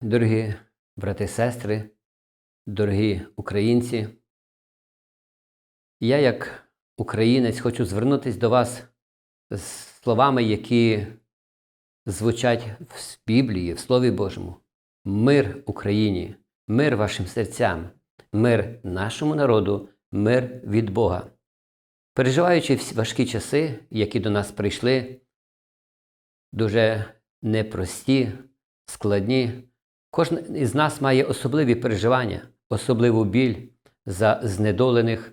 Дорогі брати і сестри, дорогі українці, я, як українець, хочу звернутися до вас з словами, які звучать в Біблії, в Слові Божому. Мир Україні, мир вашим серцям, мир нашому народу, мир від Бога. Переживаючи всі важкі часи, які до нас прийшли, дуже непрості, складні, Кожен із нас має особливі переживання, особливу біль за знедолених,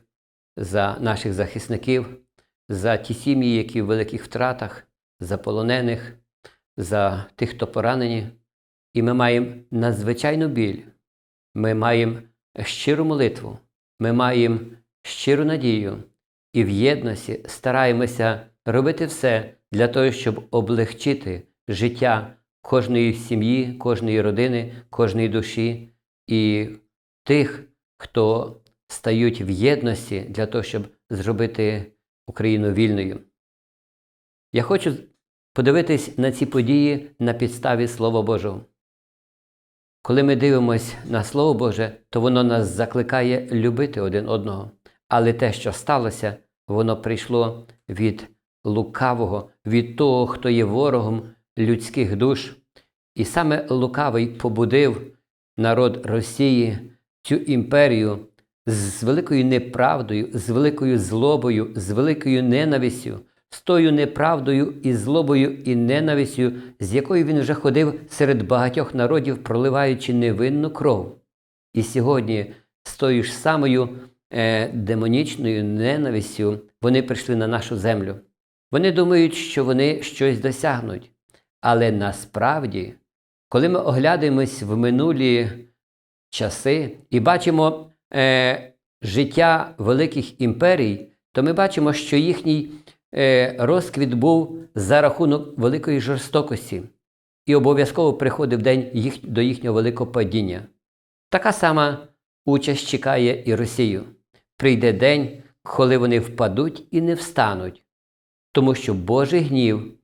за наших захисників, за ті сім'ї, які в великих втратах, за полонених, за тих, хто поранені. І ми маємо надзвичайну біль, ми маємо щиру молитву, ми маємо щиру надію. І в єдності стараємося робити все для того, щоб облегчити життя кожної сім'ї, кожної родини, кожної душі і тих, хто стають в єдності для того, щоб зробити Україну вільною. Я хочу подивитись на ці події на підставі Слова Божого. Коли ми дивимося на Слово Боже, то воно нас закликає любити один одного. Але те, що сталося, воно прийшло від лукавого, від того, хто є ворогом людських душ. І саме лукавий побудив народ Росії цю імперію з великою неправдою, з великою злобою, з великою ненавистю, з тою неправдою і злобою і ненавистю, з якою він вже ходив серед багатьох народів, проливаючи невинну кров. І сьогодні з тою ж самою е, демонічною ненавистю вони прийшли на нашу землю. Вони думають, що вони щось досягнуть. Але насправді, коли ми оглядаємось в минулі часи і бачимо е, життя великих імперій, то ми бачимо, що їхній е, розквіт був за рахунок великої жорстокості і обов'язково приходив день їх, до їхнього великого падіння. Така сама участь чекає і Росію. Прийде день, коли вони впадуть і не встануть, тому що Божий гнів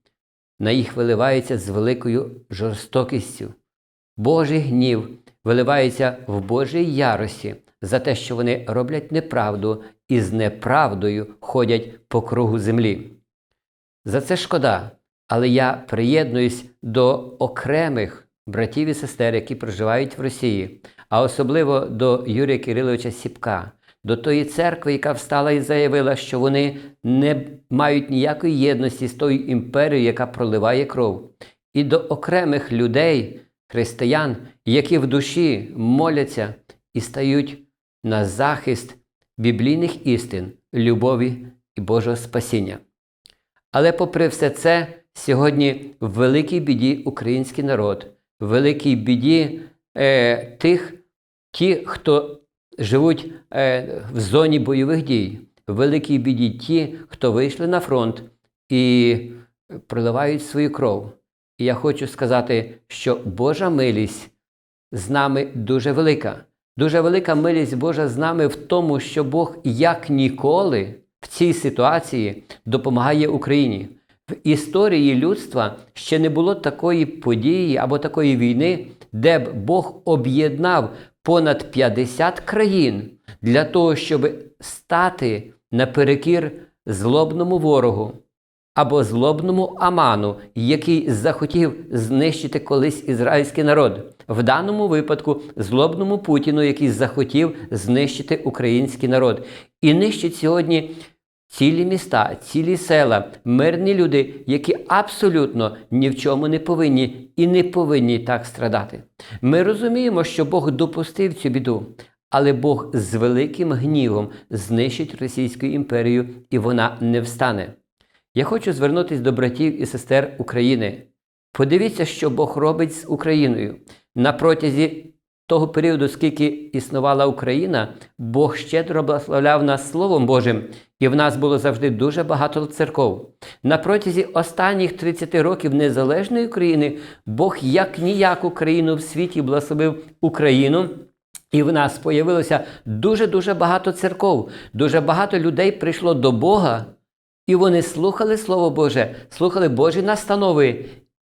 на їх виливається з великою жорстокістю. Божий гнів виливається в Божій ярості за те, що вони роблять неправду і з неправдою ходять по кругу землі. За це шкода, але я приєднуюсь до окремих братів і сестер, які проживають в Росії, а особливо до Юрія Кириловича Сіпка, до тої церкви, яка встала і заявила, що вони не мають ніякої єдності з тою імперією, яка проливає кров, і до окремих людей, християн, які в душі моляться і стають на захист біблійних істин, любові і Божого спасіння. Але, попри все це, сьогодні в великій біді український народ, в великій біді е, тих, ті, хто живуть е, в зоні бойових дій, в великій біді ті, хто вийшли на фронт і проливають свою кров. І я хочу сказати, що Божа милість з нами дуже велика. Дуже велика милість Божа з нами в тому, що Бог як ніколи в цій ситуації допомагає Україні. В історії людства ще не було такої події або такої війни, де б Бог об'єднав понад 50 країн для того, щоб стати наперекір злобному ворогу або злобному Аману, який захотів знищити колись ізраїльський народ. В даному випадку злобному Путіну, який захотів знищити український народ. І нищить сьогодні цілі міста, цілі села, мирні люди, які абсолютно ні в чому не повинні і не повинні так страдати. Ми розуміємо, що Бог допустив цю біду, але Бог з великим гнівом знищить Російську імперію, і вона не встане. Я хочу звернутися до братів і сестер України. Подивіться, що Бог робить з Україною. На протязі того періоду, скільки існувала Україна, Бог щедро благословляв нас Словом Божим, і в нас було завжди дуже багато церков. На протязі останніх 30 років незалежної України Бог як ніяку країну в світі благословив Україну. І в нас появилося дуже-дуже багато церков, дуже багато людей прийшло до Бога, і вони слухали Слово Боже, слухали Божі настанови.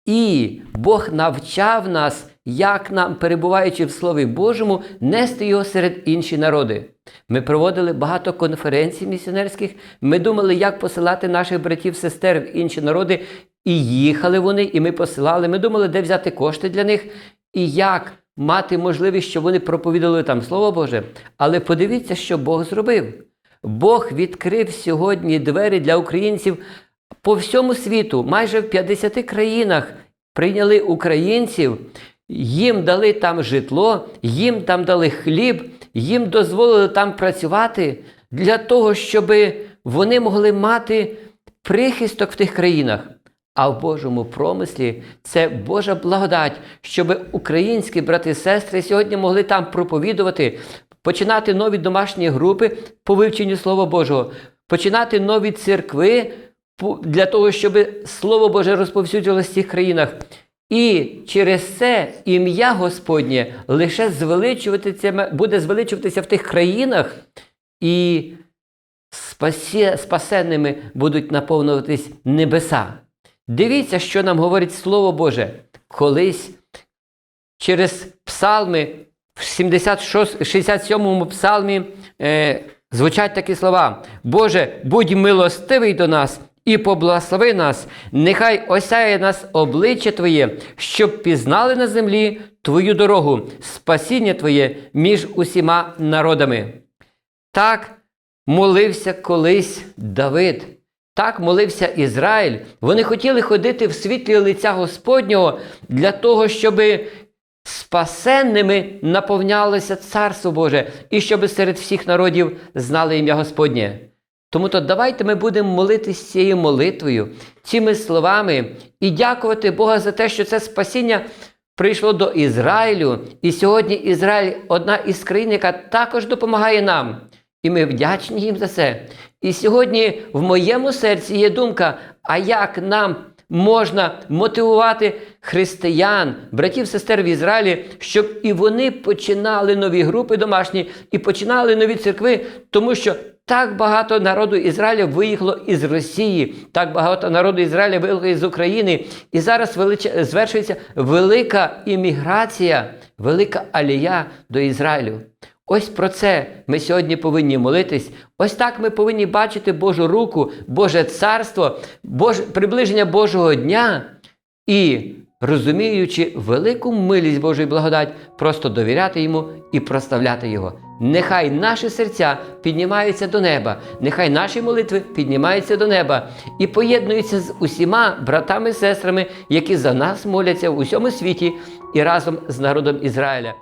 І Бог навчав нас, як нам, перебуваючи в Слові Божому, нести його серед інші народи. Ми проводили багато конференцій місіонерських. Ми думали, як посилати наших братів, сестер в інші народи. І їхали вони, і ми посилали. Ми думали, де взяти кошти для них, і як мати можливість, щоб вони проповідали там Слово Боже. Але подивіться, що Бог зробив. Бог відкрив сьогодні двері для українців по всьому світу, майже в 50 країнах прийняли українців, їм дали там житло, їм там дали хліб, їм дозволили там працювати для того, щоб вони могли мати прихисток в тих країнах. А в Божому промислі це Божа благодать, щоб українські брати і сестри сьогодні могли там проповідувати, починати нові домашні групи по вивченню Слова Божого, починати нові церкви для того, щоб Слово Боже розповсюджувалося в цих країнах. І через це ім'я Господнє лише звеличуватися, буде звеличуватися в тих країнах, і спасенними будуть наповнюватись небеса. Дивіться, що нам говорить Слово Боже. Колись через псалми в 76, 67-му псалмі е, звучать такі слова: Боже, будь милостивий до нас і поблагослови нас, нехай осяє нас обличчя Твоє, щоб пізнали на землі Твою дорогу, спасіння Твоє між усіма народами. Так молився колись Давид. Так молився Ізраїль. Вони хотіли ходити в світлі лиця Господнього для того, щоб спасенними наповнялося Царство Боже і щоб серед всіх народів знали ім'я Господнє. Тому то давайте ми будемо молитись цією молитвою, цими словами і дякувати Бога за те, що це спасіння прийшло до Ізраїлю. І сьогодні Ізраїль одна із країн, яка також допомагає нам. І ми вдячні їм за це. І сьогодні в моєму серці є думка, а як нам можна мотивувати християн, братів, сестер в Ізраїлі, щоб і вони починали нові групи домашні і починали нові церкви, тому що так багато народу Ізраїля виїхало із Росії, так багато народу Ізраїля виїхало із України. І зараз велич... звершується велика імміграція, велика алія до Ізраїлю. Ось про це ми сьогодні повинні молитись. Ось так ми повинні бачити Божу руку, Боже царство, Боже, приближення Божого дня і, розуміючи велику милість Божої благодать, просто довіряти йому і проставляти Його. Нехай наші серця піднімаються до неба, нехай наші молитви піднімаються до неба і поєднуються з усіма братами і сестрами, які за нас моляться в усьому світі і разом з народом Ізраїля.